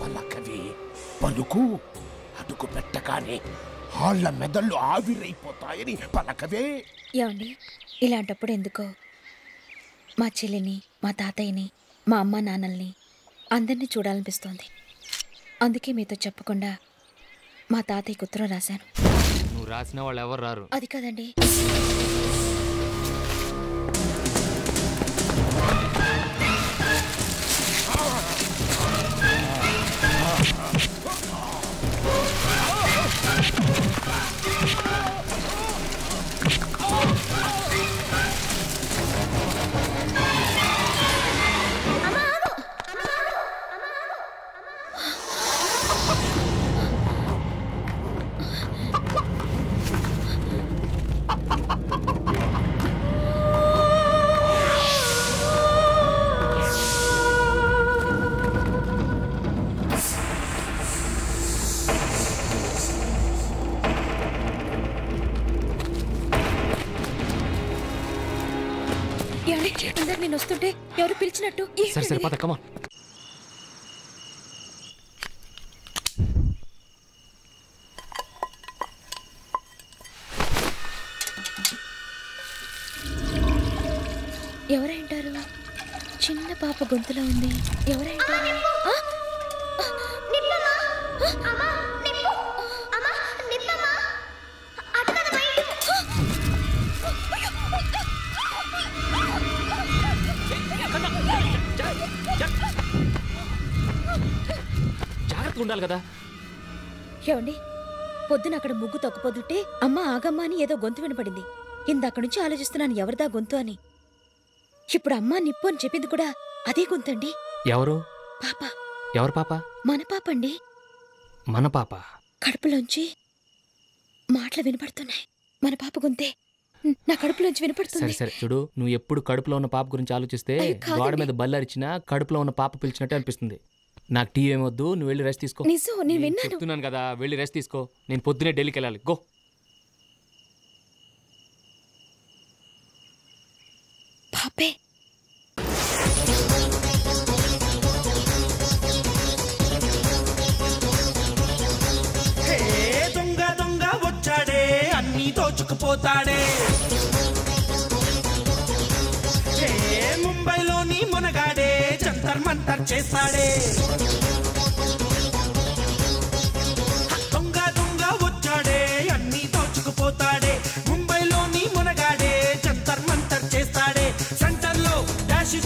పలకవి పలుకు అడుగు పెట్టగానే వాళ్ళ మెదళ్ళు ఆవిరైపోతాయని పలకవే ఏమండి ఇలాంటప్పుడు ఎందుకో? మా చెల్లిని మా తాతయ్యని మా అమ్మ నాన్నల్ని అందరినీ చూడాలనిపిస్తోంది. అందుకే మీతో చెప్పకుండా మా తాతయ్యకి ఉత్తరం రాశాను. నువ్వు రాసిన వాళ్ళు ఎవరు రారు? అది కాదండి. నేను వస్తుంటే ఎవరు పిలిచినట్టు? సరే సరే పద కమా ఎవరైంటారు చిన్న పాప గొంతులో ఉంది. ఎవరైంటారు ఆ? జాగ్రత్తగా ఉండాలి కదా. ఏమండి? పొద్దున అక్కడ ముగ్గు తొక్కపోతుంటే అమ్మ ఆగమ్మ అని ఏదో గొంతు వినపడింది. ఇందాక నుంచి ఆలోచిస్తున్నాను ఎవరిదా గొంతు అని. ఇప్పుడు అమ్మ నిప్పు అని చెప్పింది కూడా అదే గొంతండి. ఎవరు? పాప. ఎవరు పాప? మన పాప అండి మన పాప? కడుపులోంచి మాటలు వినపడుతున్నాయి. మన పాప గొంతే. నా కడుపులోంచి వినపడుతుంది. సరే చూడు నువ్వు ఎప్పుడు కడుపులో ఉన్న పాప గురించి ఆలోచిస్తే. గోడ మీద బల్లరిచినా కడుపులో ఉన్న పాప పిలిచినట్టే అనిపిస్తుంది. నాకు టీ ఏమొద్దు నువ్వు వెళ్ళి రెస్ట్ తీసుకో. నేను విన్నాను. చెప్తున్నాను కదా వెళ్ళి రెస్ట్ తీసుకో. నేను పొద్దునే ఢిల్లీకి వెళ్ళాలి. గో. పాపే హే దొంగ దొంగ వచ్చాడే అన్ని దోచుకుపోతాడే. ముంబైలోని మునగాడే జంతర్ మంతర్ చేశాడే